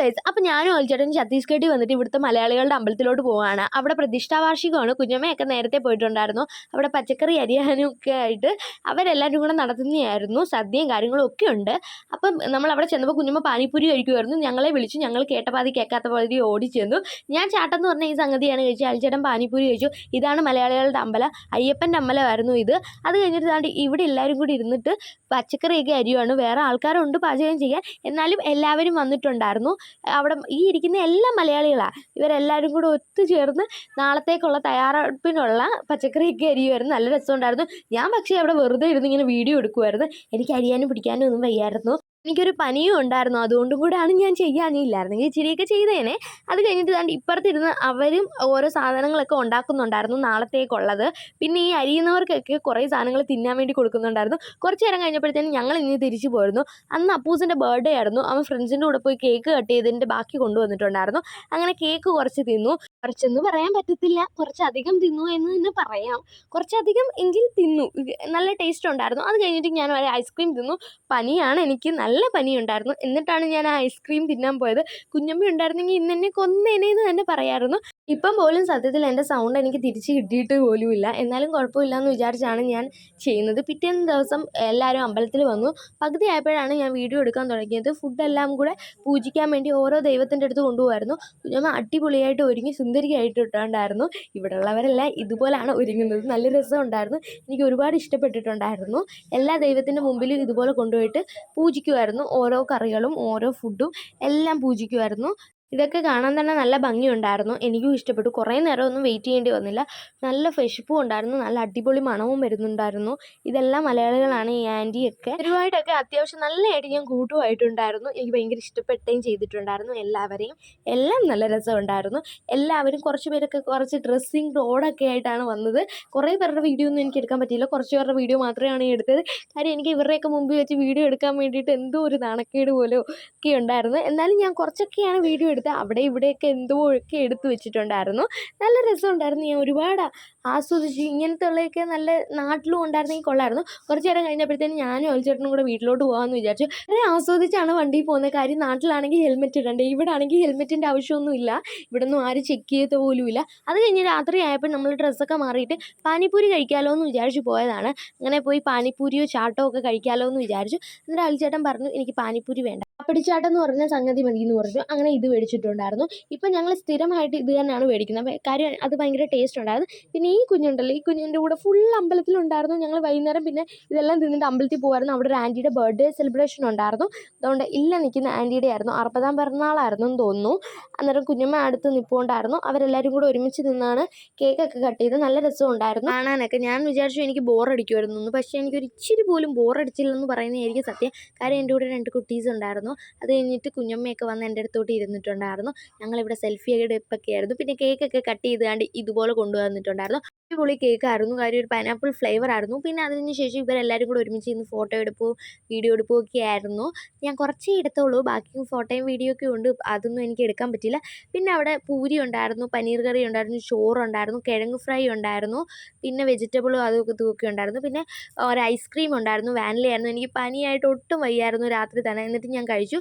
Guys അപ്പോൾ ഞാനും ഒളിച്ചേട്ടൻ ഛത്തീസ്ഗഡിൽ വന്നിട്ട് ഇവിടുത്തെ മലയാളികളുടെ അമ്പലത്തിലോട്ട് പോവാണ്. അവിടെ പ്രതിഷ്ഠാവാർഷികമാണ് കുഞ്ഞമ്മയൊക്കെ നേരത്തെ പോയിട്ടുണ്ടായിരുന്നു. അവിടെ പച്ചക്കറി അരിയാനും ഒക്കെ ആയിട്ട് അവരെല്ലാവരും കൂടെ നടത്തുന്നതായിരുന്നു. സദ്യയും കാര്യങ്ങളും ഒക്കെ ഉണ്ട്. അപ്പം നമ്മൾ അവിടെ ചെന്നപ്പോൾ കുഞ്ഞമ്മ പാനിപ്പൂരി കഴിക്കുമായിരുന്നു ഞങ്ങളെ വിളിച്ചു. ഞങ്ങൾ കേട്ടപാതി കേൾക്കാത്ത പാതി ഓടി ചെന്നു. ഞാൻ ചാട്ടെന്ന് പറഞ്ഞ ഈ സംഗതിയാണ് കഴിച്ചത്. അൽച്ചേട്ടൻ പാനിപ്പൂരി കഴിച്ചു. ഇതാണ് മലയാളികളുടെ അമ്പലം. അയ്യപ്പന്റെ അമ്പലമായിരുന്നു ഇത്. അത് കഴിഞ്ഞിട്ട് ഇവിടെ എല്ലാവരും കൂടി ഇരുന്നിട്ട് പച്ചക്കറിയൊക്കെ അരിയുമാണ് വേറെ ആൾക്കാരുണ്ട് പാചകം ചെയ്യാൻ. എന്നാലും എല്ലാവരും വന്നിട്ടുണ്ടായിരുന്നു. അവിടെ ഈ ഇരിക്കുന്ന എല്ലാ മലയാളികളാണ് ഇവരെല്ലാവരും കൂടെ ഒത്തുചേർന്ന് നാളത്തേക്കുള്ള തയ്യാറെടുപ്പിനുള്ള പച്ചക്കറിയൊക്കെ അരിയുമായിരുന്നു. നല്ല രസമുണ്ടായിരുന്നു. ഞാൻ പക്ഷേ അവിടെ വെറുതെ ഇരുന്ന് ഇങ്ങനെ വീഡിയോ എടുക്കുമായിരുന്നു എനിക്ക് അരിയാനും പിടിക്കാനും ഒന്നും വയ്യായിരുന്നു. എനിക്കൊരു പനിയും ഉണ്ടായിരുന്നു. അതുകൊണ്ടും കൂടെയാണ് ഞാൻ ചെയ്യാനില്ലായിരുന്നെങ്കിൽ ഇച്ചിരിയൊക്കെ ചെയ്തേനെ. അത് കഴിഞ്ഞിട്ട് ദാണ്ട് ഇപ്പുറത്തിരുന്ന് അവരും ഓരോ സാധനങ്ങളൊക്കെ ഉണ്ടാക്കുന്നുണ്ടായിരുന്നു നാളത്തേക്കുള്ളത്. പിന്നെ ഈ അരിയുന്നവർക്കൊക്കെ കുറേ സാധനങ്ങൾ തിന്നാൻ വേണ്ടി കൊടുക്കുന്നുണ്ടായിരുന്നു. കുറച്ച് നേരം കഴിഞ്ഞപ്പോഴത്തേനും ഞങ്ങൾ ഇനി തിരിച്ചു പോയിരുന്നു അന്ന് അപ്പൂസിന്റെ ബർത്ത്ഡേ ആയിരുന്നു. അവൻ ഫ്രണ്ട്സിന്റെ കൂടെ പോയി കേക്ക് കട്ട് ചെയ്തതിന്റെ ബാക്കി കൊണ്ടുവന്നിട്ടുണ്ടായിരുന്നു. അങ്ങനെ കേക്ക് കുറച്ച് തിന്നു. കുറച്ചെന്ന് പറയാൻ പറ്റത്തില്ല. കുറച്ചധികം തിന്നു എന്ന് തന്നെ പറയാം. കുറച്ചധികം എങ്കിൽ തിന്നു. നല്ല ടേസ്റ്റ് ഉണ്ടായിരുന്നു. അത് കഴിഞ്ഞിട്ട് ഞാൻ ഐസ്ക്രീം തിന്നു. പനിയാണ് എനിക്ക് നല്ല പനിയുണ്ടായിരുന്നു. എന്നിട്ടാണ് ഞാൻ ഐസ്ക്രീം തിന്നാൻ പോയത്. കുഞ്ഞമ്മ ഉണ്ടായിരുന്നെങ്കിൽ ഇന്ന് എന്നെ കൊന്നേനെ എന്ന് തന്നെ പറയായിരുന്നു. ഇപ്പം പോലും സത്യത്തിൽ എന്റെ സൗണ്ട് എനിക്ക് തിരിച്ച് കിട്ടിയിട്ട് പോലുമില്ല. എന്നാലും കുഴപ്പമില്ല എന്ന് വിചാരിച്ചാണ് ഞാൻ ചെയ്യുന്നത്. പിറ്റേന്ന് ദിവസം എല്ലാവരും അമ്പലത്തിൽ വന്നു. പകുതി ആയപ്പോഴാണ് ഞാൻ വീഡിയോ എടുക്കാൻ തുടങ്ങിയത്. ഫുഡെല്ലാം കൂടെ പൂജിക്കാൻ വേണ്ടി ഓരോ ദൈവത്തിന്റെ അടുത്ത് കൊണ്ടുപോകായിരുന്നു കുഞ്ഞമ്മ അടിപൊളിയായിട്ട് ഒരുങ്ങി സുന്ദരിയായിട്ട് ഇട്ടുണ്ടായിരുന്നു. ഇവിടെ ഉള്ളവരെല്ലാം ഇതുപോലാണ് ഒരുങ്ങുന്നത്. നല്ല രസമുണ്ടായിരുന്നു. എനിക്ക് ഒരുപാട് ഇഷ്ടപ്പെട്ടിട്ടുണ്ടായിരുന്നു. എല്ലാ ദൈവത്തിന്റെ മുമ്പിലും ഇതുപോലെ കൊണ്ടുപോയിട്ട് പൂജിക്കുമായിരുന്നു. ഓരോ കറികളും ഓരോ ഫുഡും എല്ലാം പൂജിക്കുമായിരുന്നു. ഇതൊക്കെ കാണാൻ തന്നെ നല്ല ഭംഗിയുണ്ടായിരുന്നു. എനിക്കും ഇഷ്ടപ്പെട്ടു. കുറേ നേരം ഒന്നും വെയിറ്റ് ചെയ്യേണ്ടി വന്നില്ല. നല്ല ഫ്രഷിപ്പും ഉണ്ടായിരുന്നു. നല്ല അടിപൊളി മണവും വരുന്നുണ്ടായിരുന്നു. ഇതെല്ലാം മലയാളികളാണ് ഈ ആന്റിയൊക്കെ ഒരുപാടൊക്കെ അത്യാവശ്യം നല്ലതായിട്ട് ഞാൻ കൂട്ടുമായിട്ടുണ്ടായിരുന്നു. എനിക്ക് ഭയങ്കര ഇഷ്ടപ്പെട്ടുകയും ചെയ്തിട്ടുണ്ടായിരുന്നു എല്ലാവരെയും. എല്ലാം നല്ല രസമുണ്ടായിരുന്നു. എല്ലാവരും കുറച്ച് പേരൊക്കെ കുറച്ച് ഡ്രസ്സിങ് റോഡൊക്കെ ആയിട്ടാണ് വന്നത്. കുറേ പേരുടെ വീഡിയോ ഒന്നും എനിക്ക് എടുക്കാൻ പറ്റിയില്ല. കുറച്ച് പേരുടെ വീഡിയോ മാത്രമാണ് എടുത്തത്. കാര്യം എനിക്ക് ഇവരുടെയൊക്കെ മുമ്പിൽ വെച്ച് വീഡിയോ എടുക്കാൻ വേണ്ടിയിട്ട് എന്തോ ഒരു നാണക്കേട് പോലെ ഒക്കെ ഉണ്ടായിരുന്നു. എന്നാലും ഞാൻ കുറച്ചൊക്കെയാണ് വീഡിയോ എടുത്തത് അവിടെ ഇവിടെയൊക്കെ എന്തോ ഒക്കെ എടുത്തു വെച്ചിട്ടുണ്ടായിരുന്നു. നല്ല രസമുണ്ടായിരുന്നു. ഞാൻ ഒരുപാട് ആസ്വദിച്ചു ഇങ്ങനത്തെ ഉള്ളതൊക്കെ നല്ല നാട്ടിലും ഉണ്ടായിരുന്നെങ്കിൽ കൊള്ളായിരുന്നു. കുറച്ച് നേരം കഴിഞ്ഞപ്പോഴത്തേനും ഞാനും ഒലിച്ചേട്ടനും കൂടെ വീട്ടിലോട്ട് പോകാമെന്ന് വിചാരിച്ചു. വളരെ ആസ്വദിച്ചാണ് വണ്ടിയിൽ പോകുന്നത്. കാര്യം നാട്ടിലാണെങ്കിൽ ഹെൽമെറ്റ് ഇടണ്ടേ? ഇവിടെ ആണെങ്കിൽ ഹെൽമെറ്റിന്റെ ആവശ്യമൊന്നുമില്ല. ഇവിടെ ഒന്നും ആരും ചെക്ക് ചെയ്ത പോലുമില്ല. അത് കഴിഞ്ഞ് രാത്രി ആയപ്പോൾ നമ്മൾ ഡ്രസ്സൊക്കെ മാറിയിട്ട് പാനിപ്പൂരി കഴിക്കാമല്ലോ എന്ന് വിചാരിച്ചു പോയതാണ്. അങ്ങനെ പോയി പാനിപ്പൂരിയോ ചാട്ടോ ഒക്കെ കഴിക്കാമല്ലോ എന്ന് വിചാരിച്ചു. എന്നിട്ട് അലിച്ചേട്ടൻ പറഞ്ഞു എനിക്ക് പാനിപ്പൂരി വേണ്ട. പപ്പടിച്ചാട്ടം എന്ന് പറഞ്ഞ സംഗതി മതി എന്ന് പറഞ്ഞു. അങ്ങനെ ഇത് മേടിച്ചിട്ടുണ്ടായിരുന്നു ഇപ്പം ഞങ്ങൾ സ്ഥിരമായിട്ട് ഇത് തന്നെയാണ് മേടിക്കുന്നത്. കാര്യം അത് ഭയങ്കര ടേസ്റ്റ് ഉണ്ടായിരുന്നു. പിന്നെ ഈ കുഞ്ഞുണ്ടല്ലോ ഈ കുഞ്ഞിന്റെ കൂടെ ഫുൾ അമ്പലത്തിലുണ്ടായിരുന്നു ഞങ്ങൾ വൈകുന്നേരം പിന്നെ ഇതെല്ലാം തിന്നിട്ട് അമ്പലത്തിൽ പോകുമായിരുന്നു അവിടെ ഒരു ആന്റിയുടെ ബർത്ത്ഡേ സെലിബ്രേഷൻ ഉണ്ടായിരുന്നു. അതുകൊണ്ട് ഇല്ല നിൽക്കുന്ന ആന്റിയുടെ ആയിരുന്നു. അറുപതാം പിറന്നാളായിരുന്നു എന്ന് തോന്നുന്നു. അന്നേരം കുഞ്ഞമ്മ അടുത്ത് നിൽപ്പുണ്ടായിരുന്നു അവരെല്ലാവരും കൂടെ ഒരുമിച്ച് നിന്നാണ് കേക്കൊക്കെ കട്ട് ചെയ്ത് നല്ല രസമുണ്ടായിരുന്നു കാണാനൊക്കെ ഞാൻ വിചാരിച്ചു എനിക്ക് ബോറടിക്കുമായിരുന്നു പക്ഷേ എനിക്കൊരു ഇച്ചിരി പോലും ബോറടിച്ചില്ലെന്ന് പറയുന്നതായിരിക്കും സത്യം. കാര്യം എന്റെ കൂടെ രണ്ട് കുട്ടീസ് ഉണ്ടായിരുന്നു. അത് കഴിഞ്ഞിട്ട് കുഞ്ഞമ്മയൊക്കെ വന്ന് എന്റെ അടുത്തോട്ട് ഇരുന്നിട്ടുണ്ടായിരുന്നു ഞങ്ങളിവിടെ സെൽഫി എടുപ്പൊക്കെ ആയിരുന്നു പിന്നെ കേക്കൊക്കെ കട്ട് ചെയ്ത് കണ്ട് ഇതുപോലെ കൊണ്ടുവന്നിട്ടുണ്ടായിരുന്നു. അടിപൊളി കേക്കായിരുന്നു കാര്യം ഒരു പൈനാപ്പിൾ ഫ്ലേവർ ആയിരുന്നു. പിന്നെ അതിന് ശേഷം ഇവരെല്ലാവരും കൂടെ ഒരുമിച്ച് ഇന്ന് ഫോട്ടോ എടുപ്പ് വീഡിയോ എടുപ്പും ഒക്കെ ആയിരുന്നു. ഞാൻ കുറച്ചേ എടുത്തുള്ളൂ ബാക്കി ഫോട്ടോയും വീഡിയോ ഒക്കെ ഉണ്ട്. അതൊന്നും എനിക്ക് എടുക്കാൻ പറ്റില്ല. പിന്നെ അവിടെ പൂരി ഉണ്ടായിരുന്നു പനീർ കറി ഉണ്ടായിരുന്നു ചോറുണ്ടായിരുന്നു കിഴങ്ങ് ഫ്രൈ ഉണ്ടായിരുന്നു പിന്നെ വെജിറ്റബിളും അതൊക്കെ ഇതുമൊക്കെ ഉണ്ടായിരുന്നു. പിന്നെ ഒരു ഐസ്ക്രീം ഉണ്ടായിരുന്നു വാനിലയായിരുന്നു എനിക്ക് പനിയായിട്ട് ഒട്ടും വയ്യായിരുന്നു രാത്രി തന്നെ. എന്നിട്ട് ഞാൻ കഴിച്ചു.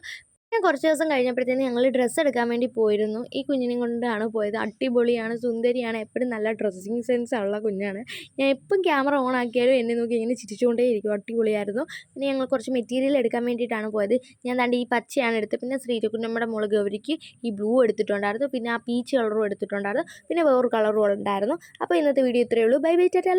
ഞാൻ കുറച്ച് ദിവസം കഴിഞ്ഞപ്പോഴത്തേന് ഞങ്ങൾ ഡ്രസ്സ് എടുക്കാൻ വേണ്ടി പോയിരുന്നു. ഈ കുഞ്ഞിനെ കൊണ്ടാണ് പോയത്. അടിപൊളിയാണ് സുന്ദരിയാണ് എപ്പോഴും നല്ല ഡ്രസ്സിങ് സെൻസ് ഉള്ള കുഞ്ഞാണ്. ഞാൻ എപ്പം ക്യാമറ ഓൺ ആക്കിയാലും എന്നെ നോക്കി ഇങ്ങനെ ചിരിച്ചുകൊണ്ടേ ഇരിക്കും. അടിപൊളിയായിരുന്നു. പിന്നെ ഞങ്ങൾ കുറച്ച് മെറ്റീരിയൽ എടുക്കാൻ വേണ്ടിയിട്ടാണ് പോയത്. ഞാൻ തണ്ട് ഈ പച്ചയാണ് എടുത്തത്. പിന്നെ ശ്രീകുഞ്ഞമ്മയുടെ മുളക് ഗൗരിക്ക് ഈ ബ്ലൂ എടുത്തിട്ടുണ്ടായിരുന്നു. പിന്നെ ആ പീച്ച് കളറും എടുത്തിട്ടുണ്ടായിരുന്നു. പിന്നെ വേറൊരു കളറും ഉണ്ടായിരുന്നു. അപ്പോൾ ഇന്നത്തെ വീഡിയോ ഇത്രയേ ഉള്ളൂ. Bye bye tata.